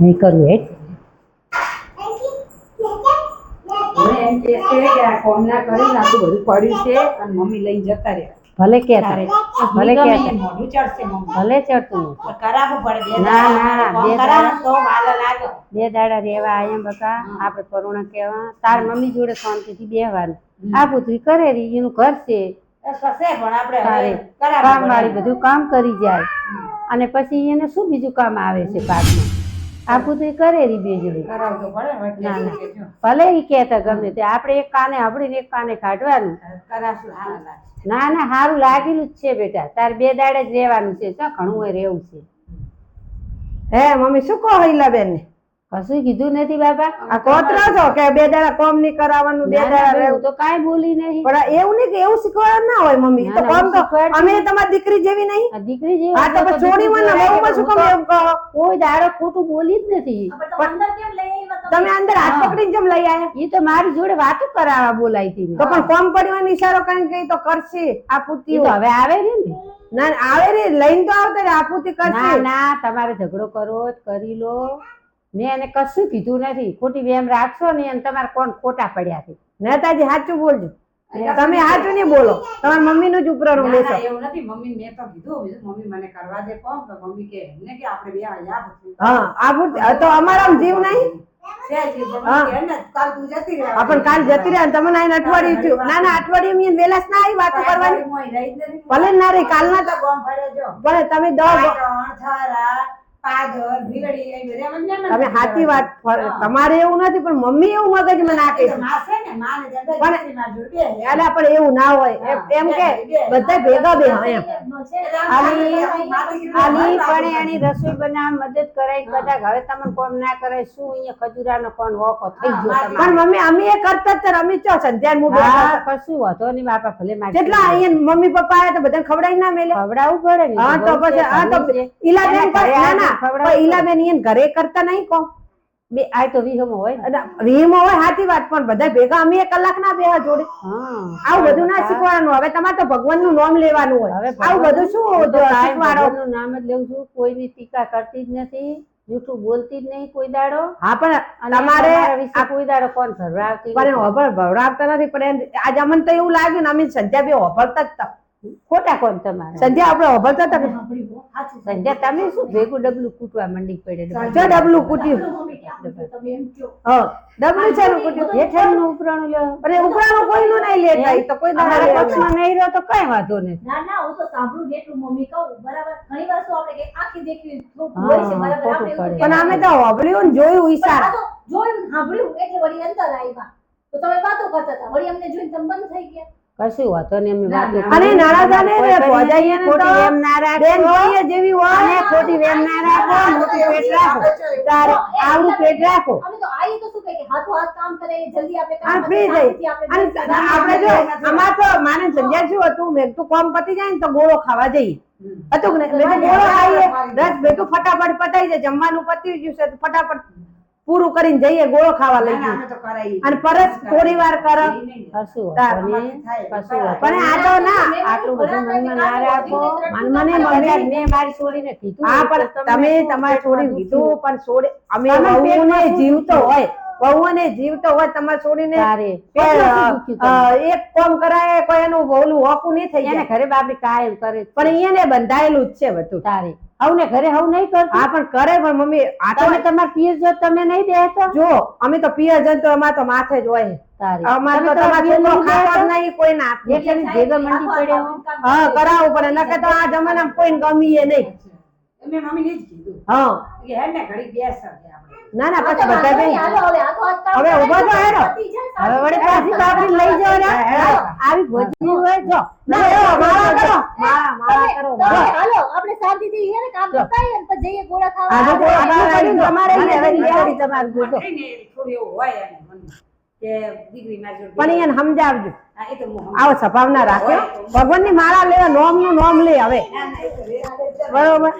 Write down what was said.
નહીં કરવું ભલે ભલે ભલે ચડતું પડે બે ના, દાડા. ના, બે રેવા આયા બકા. આપડે કરુણા કેવા તાર મમ્મી જોડે શાંતિથી બેહવાનું. આ પુત્રી કરે એનું ઘર છે કામ વાળી બધું કામ કરી જાય. અને પછી એને શું બીજું કામ આવે છે પાકમાં? આ પુત્રી કરે કરેરી બે જોડે કરાવવું તો પડે હવે ના, ના. ભલે એ કહેતા ગમે તે આપણે એક કાને હબડીને એક કાને કાઢવાનું. ના ના સારું લાગેલું જ છે બેટા. તારે બે દાડે જ રહેવાનું છે. ઘણું રહેવું છે. હે મમ્મી શું કહો હિલાબેન? ને કશું કીધું નથી બાપા? આ કોતરો છો કે બે દાડા કોમ નહીં કરાવવાનું બે ના, ના, દાડા રહેવું તો કાંઈ બોલી નહીં. પણ એવું નહીં કે એવું શીખવાડવાનું ના હોય મમ્મી. તો કોમ તો અમે તમારી દીકરી જેવી નહીં. દીકરી જેવી આ તો છોડી મને વહુમાં શું જેવું એમ કહો? કોઈ દાડો ખોટું બોલી જ નથી. તમે અંદર હાથ. પકડીને જેમ લઈ આયા એ તો મારી જોડે વાતો કરાવવા બોલાઈ હતી. તો પણ કોમ પડવાનો ઈશારો કરીને કઈ તો કરશે આ પૂતી હવે આવે ને ને. ના ના, આવે રે લઈને તો આવતા રે આ પૂતી કરશે ના તમારે ઝઘડો કરો જ કરી લો. મેં એને કશું કીધું નથી. ખોટી વેમ રાખશો ને અને તમારે કોણ ખોટા પડ્યા છે? નેતાજી સાચું બોલજો. તમે સાચું નહીં બોલો. તમારા મમ્મી નું જ ઉપરાણું ના, લેશો. એવું નથી. મમ્મી મેં તો કીધું મમ્મી મને કરવા દે કોમ તો મમ્મી કે એમને કે આપણે બે યાદ હા આ તો અમારા જીવ નહીં. પણ ને કાલ જતી કાલ રહ્યા તમને આઈને અઠવાડિયું થયું. ના ના અઠવાડિયું વેલાસ ના આવી વાતો કરવાની. ભલે ના રહી તો ગોમ ભલે તમે દસ તમે સાચી વાત તમારે એવું નથી પણ મમ્મી એવું મગજમાં નાખે માં પણ- માં. એટલે પણ એવું ના હોય. એમ- કે બધા ભેગા બે એમ. પણ એની રસોઈ બનાવવા મદદ કરાય કદાચ હવે તમને કોમ ના કરાય શું અહીંયા ખજૂરાનો કોણ વોકો થઈ ગયો પણ મમ્મી અમે એ કરતા જ અમે ચો સંધ્યા હું બેઠા હા કશું વધો નહીં બાપા ભલે માં કેટલા અહીંયા મમ્મી પપ્પા આવ્યા તો બધાને ખવડાવી ના મેલે ખવડાવવું પડે હા તો પછી હા તો ઘરે ના ના. પણ ઈલાબેન ઈયન ઘરે કરતા નહીં કહો. બે આ તો વિહમો હોય. અને વીમો હોય સાચી વાત પણ બધા ભેગા અમે એક કલાક ના બેહા જોડે. આવું બધું ના શીખવાડવાનું. હવે તમારે તો ભગવાનનું નામ લેવાનું હોય. આવું બધું શું હું તો કાંઈ શીખવાડો? ભગવાનનું નામ જ લેવું છું. કોઈની ટીકા કરતી જ નથી જૂઠું બોલતી જ નહીં કોઈ દાડો. હા પણ તમારે આ કોઈ દાડો કોણ ભરવાવતી પણ નથી. હોભળ નથી પણ આજ અમને તો એવું લાગ્યું ને અમે સંધ્યા બે હોભળતા જ ખોટા કોણ તમારા? સંધ્યા આપણે હોભળતા હતા સંધ્યા તમે શું ભેગું ડબલું કૂટવા મંડી પડે જો ડબલું કૂટ્યું. હા. ડબલું ચાલુ કૂટ્યું. હેઠળનું ઉપરાણું લો અને ઉપરાનું કોઈનું નહીં લેતા. તો કોઈ તમારા પક્ષમાં નહીં રહ્યો તો કઈ વાંધો નહીં. ના ના હું તો સાંભળું ને એટલું મમ્મી કહું. બરાબર ઘણી વાર શું આપણે આખી દેખી પણ અમે તો હોભળ્યું ને જોયું ઈશારા. જોયું સાંભળ્યું એટલે વળી અંદર આવ્યા. તો તમે વાતો કરતા હતા. વળી અમને જોઈને તમે બંધ થઈ ગયા. કશું વાંધો ને અમે વાત અને કરીએ. નારાજા ને ભોજાઈએ ને તો એમ ના રાખો. બેન જોઈએ જેવી હોય. અને ખોટી વેમ ના રાખો મોટી પેટ રાખો. તારે આવડું પેટ રાખો. અમે તો આઈ તો શું કહે કે હાથો હાથ કામ કરે જલ્દી આપણે કામ કરીએ, થઈ. અને આપણે જો અમાર તો માને સમજ્યા શું હતું? મેં તો કોમ પતી જાય ને તો ગોળો ખાવા જઈએ. હતું ને. મેં તો ગોળો ખાઈએ. દસ ભેગું ફટાફટ પતાઈ જાય. જમવાનું પતી ગયું છે તો ફટાફટ પૂરું કરીને જઈએ ગોળો ખાવા લઈ. અને પરત થોડી વાર કરો. કશું પણ આ તો ના આટલું બધું મનમાં ના રાખો મન-. મમ્મી- મેં મારી છોડીને કીધું હા પણ તમે તમારી છોડી પેટમાં કીધું પણ છોડી અમે શું જીવતો? હોય વહુઓને જીવતો હોય તમારે તમને? એક કોમ કરાય કોઈ એનું વહુલું હોકું નહીં થઈ જાય ઘરે બાપડી કાયમ કરે. પણ એને બંધાયેલું જ છે બધું તારે હવને ઘરે હવ નહીં કરતી? હા પણ કરે પણ મમ્મી આ તો તમાર પિયર જો તમે નહીં તો જો અમે તો પિયર જન તો અમારે તો માથે જ હોય. તારે. તો તમારો છોકરો ખાતો જ નહીં નહીં કોઈ ના એટલે બી મંડી પડ્યો હા. કરાવવું પડે નકે તો આ જમાનામાં કોઈને ગમીએ નહીં. મેં મમ્મીને જ કીધું હા કે હેડ ને ઘડીક બેસ ના ના પછી બધા હાલો, હવે ઊભા થો, હેડો. હવે વળી પાછી બાપડી લઈ જાઓ ને આવી ભોજની હોય જો ના, એવો માળા કરો માળા માળા કરો હાલો આપણે શાંતિથી છે ને કામ પતાવીએ ને જઈએ ગોળા ખાવા આજે તો તમારે હવે નિહાળી તમારું બોલો થઈ એવું હોય એને કે દીકરી મારી પણ એને સમજાવજો. હા, એ તો હું આવો સભાવના રાખે ભગવાનની માળા લેવા નોમનું નોમ લે હવે. બરોબર?